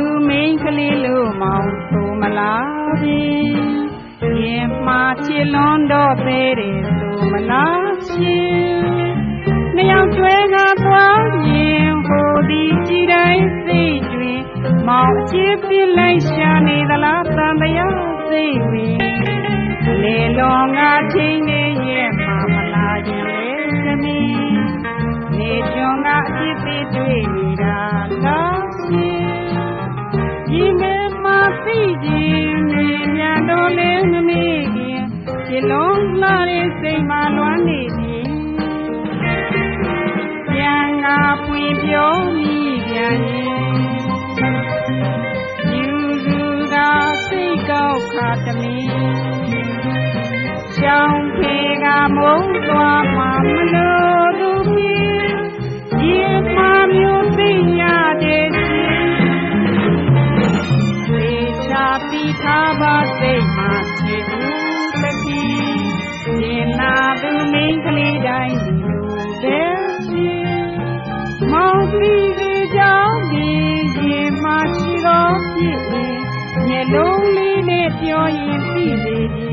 င်ဆိုမလားပြီရင်မှာချစ်လွန်တော့သေးတယ်ဆိုမလားရှင်နှစ်ယောက်ကျွဲကားသွားရင်ဟိုဒီကြည်တိုင်းစိတ်တွင်မောင်အချစ်ပြလိုက်ရှာနေသလားတန်တရားစိတ်ဝင်လေလွန်ငါချင်းနေ စိတ်မှလွမ်းနေသည်ပြန်ငါပွေပြောမိပြန်ရင်ယူစုကစိတ်ကောက်ခါတမီရှောင်းဖေကမုန်းသွားမှမလို့သူဖြစ်ဒီမှာမျိုး လုံးလေးနဲ့ပြောရင်သိလေဒီ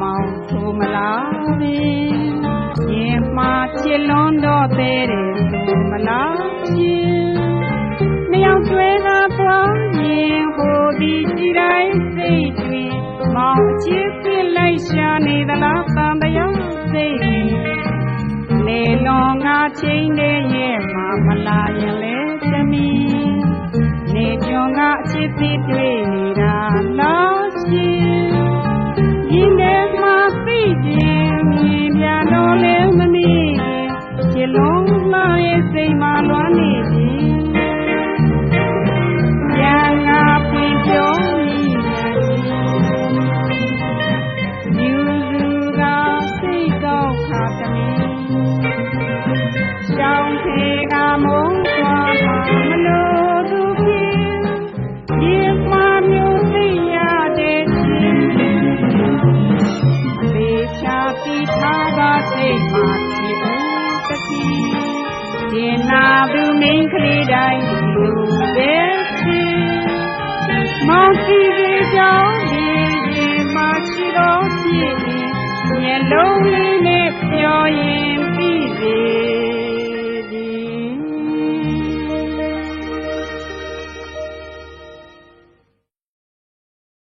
မောင်ဆိုမလားပြီရင်မှာချစ်လွန်တော့သေးတယ်ဆိုမလားရှင်နှစ်ယောက်ကျွဲကားသွားရင်ဟိုဒီကြည်တိုင်းစိတ်တွင်မောင်အချစ်ပြလိုက်ရှာနေသလားတန်တရားစိတ်လေလွန်ငါချင်းတဲ့ရဲ့မှာမလာရင်လေသမီးနေကျွန်းကအချစ်သေးတွေ့နေတာ တင်နာဘူးမင်းကလေးတိုင်းလူပဲစီမောင်စီကြောင်